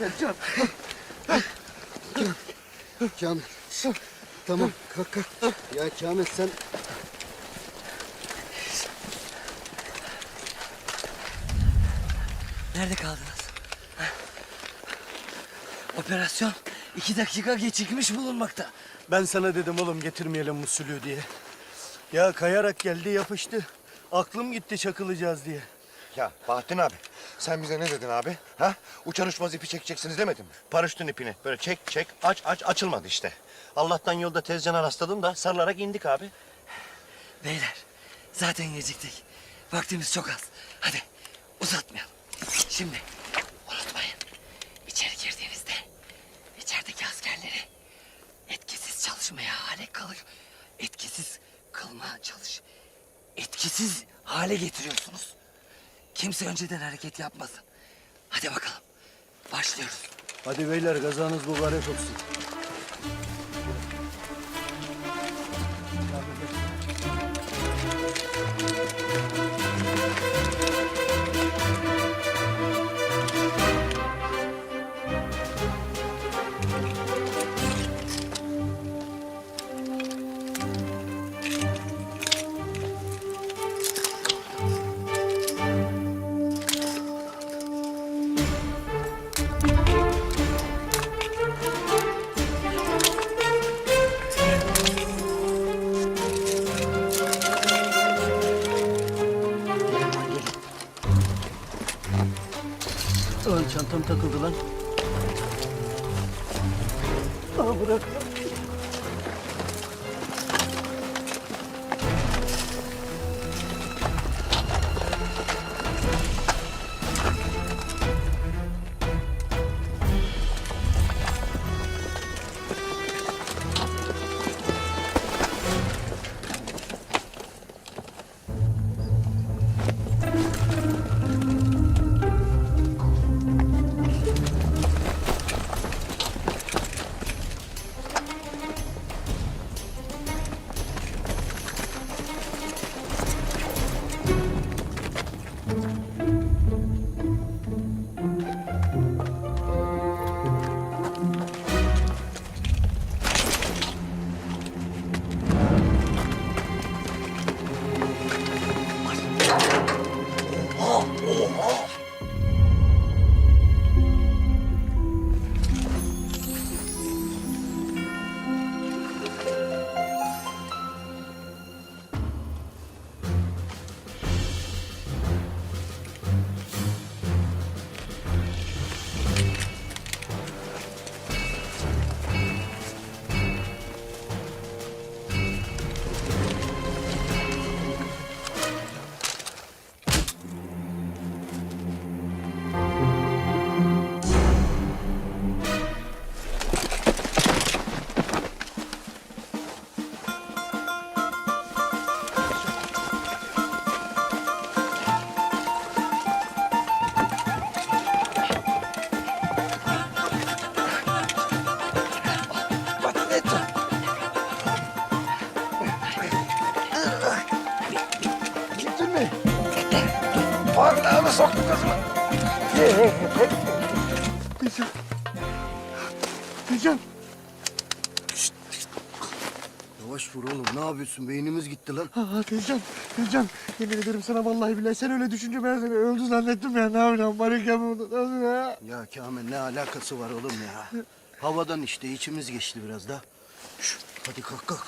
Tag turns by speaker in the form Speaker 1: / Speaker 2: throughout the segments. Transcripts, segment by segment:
Speaker 1: bırak oğlum. Kamil.
Speaker 2: Tamam kalk kalk. Ya Kamil sen
Speaker 3: Nerede kaldınız? Ha? Operasyon iki dakika gecikmiş bulunmakta.
Speaker 1: Ben sana dedim oğlum getirmeyelim musulü diye. Ya kayarak geldi yapıştı. Aklım gitti çakılacağız diye.
Speaker 4: Ya Bahattin abi sen bize ne dedin abi? Ha? Uçar uçmaz ipi çekeceksiniz demedin mi? Paraşütün ipini böyle çek çek aç aç açılmadı işte. Allah'tan yolda tezcana rastladım da sarılarak indik abi.
Speaker 3: Beyler zaten geciktik. Vaktimiz çok az. Hadi uzatmayalım. Şimdi unutmayın. içeri girdiğinizde içerideki askerleri etkisiz çalışmaya hale kalıyor. Etkisiz kılma çalış. Etkisiz hale getiriyorsunuz. Kimse önceden hareket yapmasın. Hadi bakalım. Başlıyoruz.
Speaker 1: Hadi beyler gazanız mübarek olsun. Lan çantam takıldı lan. Aa bırak.
Speaker 4: Parmağını soktu kızıma.
Speaker 1: Selcan.
Speaker 2: yavaş vur oğlum. Ne yapıyorsun? Beynimiz gitti lan.
Speaker 1: Aa Selcan. Selcan. Yemin ederim sana vallahi billahi sen öyle düşünce ben seni öldü zannettim ya. Ne yapacağım? Oldu. Nasıl ya?
Speaker 2: Ya Kamil ne alakası var oğlum ya? Havadan işte içimiz geçti biraz da. Şş, hadi kalk kalk.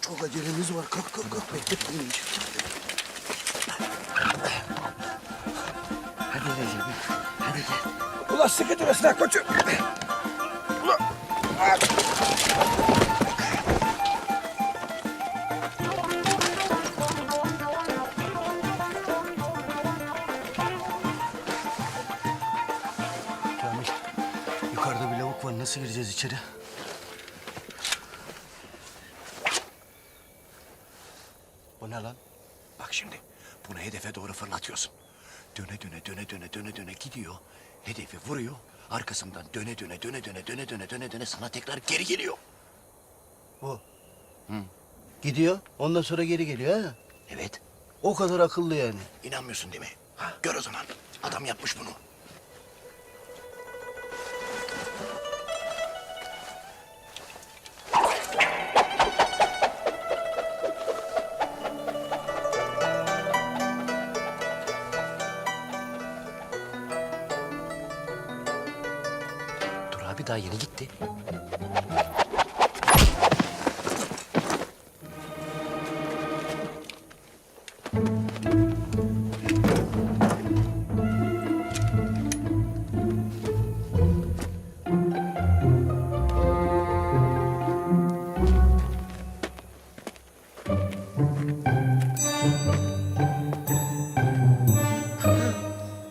Speaker 2: Çok acelemiz var. Kalk kalk kalk. Bekletmeyin.
Speaker 3: Recep. Hadi gel.
Speaker 4: Ulan sıkı durasın ha koçum.
Speaker 2: Kamil yukarıda bir lavuk var. Nasıl gireceğiz içeri?
Speaker 4: Bu ne lan? Bak şimdi bunu hedefe doğru fırlatıyorsun. Döne döne döne döne gidiyor. Hedefi vuruyor. Arkasından döne döne döne döne döne döne döne döne sana tekrar geri geliyor.
Speaker 2: Bu. Gidiyor. Ondan sonra geri geliyor ha.
Speaker 4: Evet.
Speaker 2: O kadar akıllı yani.
Speaker 4: İnanmıyorsun değil mi? Ha, gör o zaman. Adam yapmış bunu. Abi daha yeni gitti.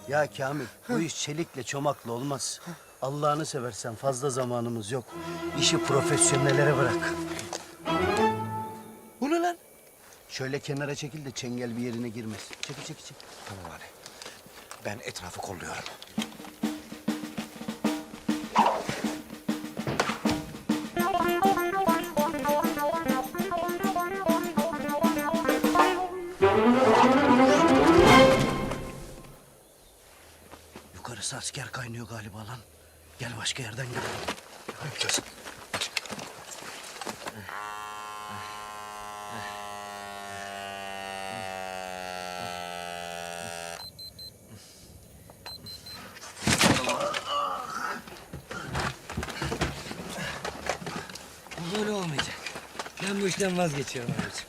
Speaker 2: Ya Kamil bu iş çelikle çomakla olmaz. Allah'ını seversen fazla zamanımız yok. İşi profesyonellere bırak.
Speaker 4: Bu ne lan?
Speaker 2: Şöyle kenara çekil de çengel bir yerine girmez. Çekil çekil çekil.
Speaker 4: Tamam abi. Ben etrafı kolluyorum.
Speaker 2: Yukarısı asker kaynıyor galiba lan. Gel başka yerden
Speaker 4: yapacağız?
Speaker 3: Bu böyle olmayacak. Ben bu işten vazgeçiyorum abicim.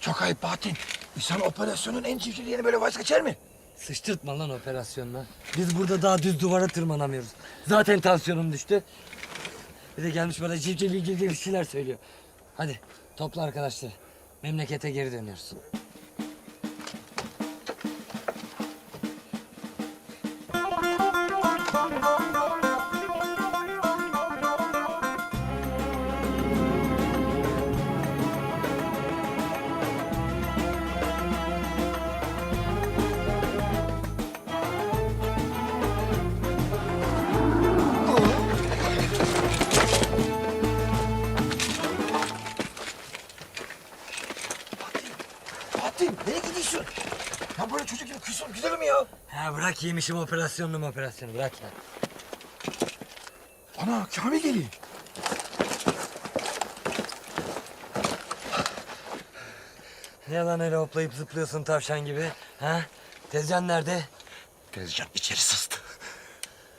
Speaker 4: Çok ayıp Bahattin. İnsan operasyonun en civcivliğini böyle vazgeçer mi?
Speaker 3: Sıçtırtma lan operasyonla. Biz burada daha düz duvara tırmanamıyoruz. Zaten tansiyonum düştü. Bir de gelmiş bana civciv civciv şeyler söylüyor. Hadi topla arkadaşlar. Memlekete geri dönüyoruz. Bırak yemişim operasyonlu operasyonu bırak ya.
Speaker 4: Ana Kamil geliyor.
Speaker 3: Ne lan öyle hoplayıp zıplıyorsun tavşan gibi? Ha? Tezcan nerede?
Speaker 4: Tezcan içeri sızdı.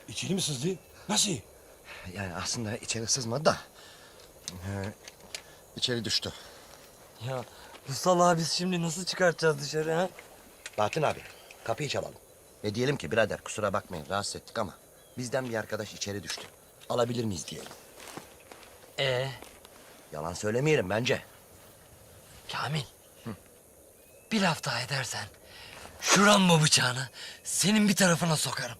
Speaker 5: İçeri mi sızdı? Nasıl?
Speaker 4: Yani aslında içeri sızmadı da. Ee, içeri düştü.
Speaker 3: Ya bu salağı biz şimdi nasıl çıkartacağız dışarı ha?
Speaker 4: Bahattin abi kapıyı çalalım. Ve diyelim ki birader kusura bakmayın rahatsız ettik ama bizden bir arkadaş içeri düştü. Alabilir miyiz diyelim.
Speaker 3: Ee,
Speaker 4: Yalan söylemeyelim bence.
Speaker 3: Kamil. Bir laf daha edersen şu Rambo bıçağını senin bir tarafına sokarım.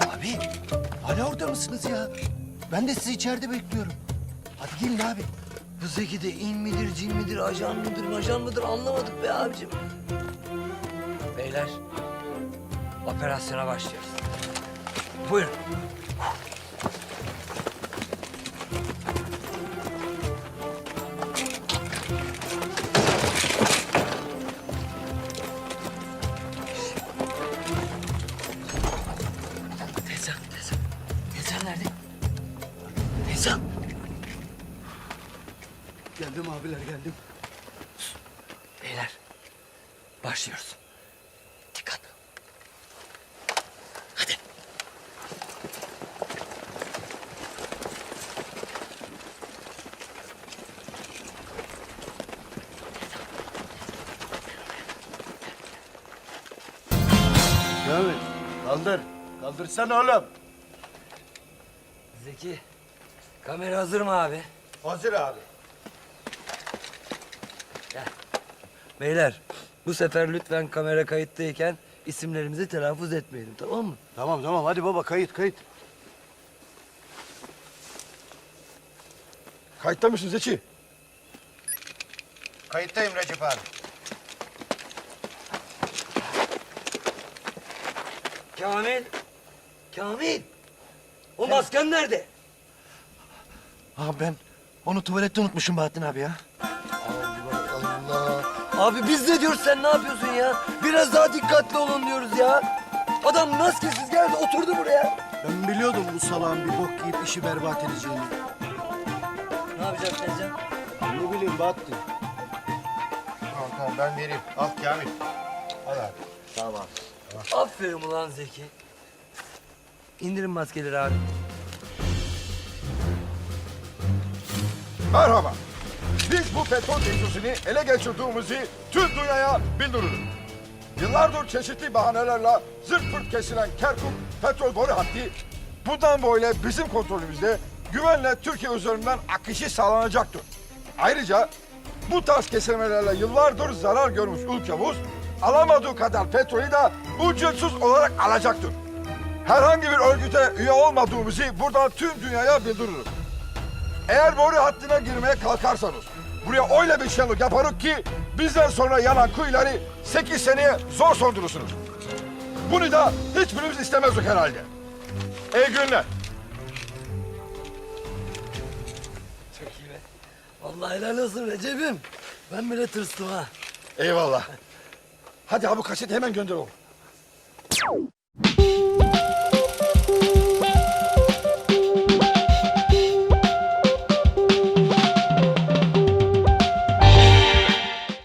Speaker 2: Abi hala orada mısınız ya? Ben de sizi içeride bekliyorum. Hadi gelin abi.
Speaker 3: Bu Zeki de in midir, cin midir, ajan mıdır, majan mıdır anlamadık be abicim. Beyler, operasyona başlıyoruz. Buyurun.
Speaker 2: Geldim abiler geldim.
Speaker 3: Beyler, başlıyoruz. Dikkat. Hadi.
Speaker 2: Kamil kaldır. Kaldırsana oğlum.
Speaker 3: Zeki, kamera hazır mı abi?
Speaker 2: Hazır abi.
Speaker 3: Beyler, bu sefer lütfen kamera kayıttayken isimlerimizi telaffuz etmeyelim, tamam mı?
Speaker 2: Tamam tamam hadi baba kayıt kayıt.
Speaker 5: Kayıtta mısın Zeki?
Speaker 2: Kayıttayım Recep abi.
Speaker 3: Kamil, Kamil. O masken nerede?
Speaker 4: Abi ben onu tuvalette unutmuşum Bahattin abi ya.
Speaker 3: Abi biz de diyoruz sen ne yapıyorsun ya? Biraz daha dikkatli olun diyoruz ya. Adam maskesiz geldi oturdu buraya.
Speaker 2: Ben biliyordum bu salağın bir bok yiyip işi berbat edeceğini.
Speaker 3: Ne yapacak Tezcan?
Speaker 2: Ne bileyim Bahattin.
Speaker 6: Tamam tamam ben vereyim. Al Kamil. Al abi.
Speaker 2: Tamam.
Speaker 3: Aferin ulan Zeki. İndirin maskeleri abi.
Speaker 5: Merhaba. Bu petrol tesisini ele geçirdiğimizi tüm dünyaya bildiriyoruz. Yıllardır çeşitli bahanelerle zırt pırt kesilen Kerkuk petrol boru hattı bundan böyle bizim kontrolümüzde güvenle Türkiye üzerinden akışı sağlanacaktır. Ayrıca bu tarz kesilmelerle yıllardır zarar görmüş ülkemiz alamadığı kadar petrolü de ücretsiz olarak alacaktır. Herhangi bir örgüte üye olmadığımızı buradan tüm dünyaya bildiriyoruz. Eğer boru hattına girmeye kalkarsanız buraya öyle bir şeylik yaparız ki bizden sonra yanan kuyuları 8 seneye zor sondurursunuz. Bunu da hiçbirimiz istemezdik herhalde. İyi günler.
Speaker 3: Çok iyi be. Vallahi helal olsun Recep'im. Ben bile tırstım ha.
Speaker 5: Eyvallah. Hadi ha bu kaseti hemen gönder oğlum.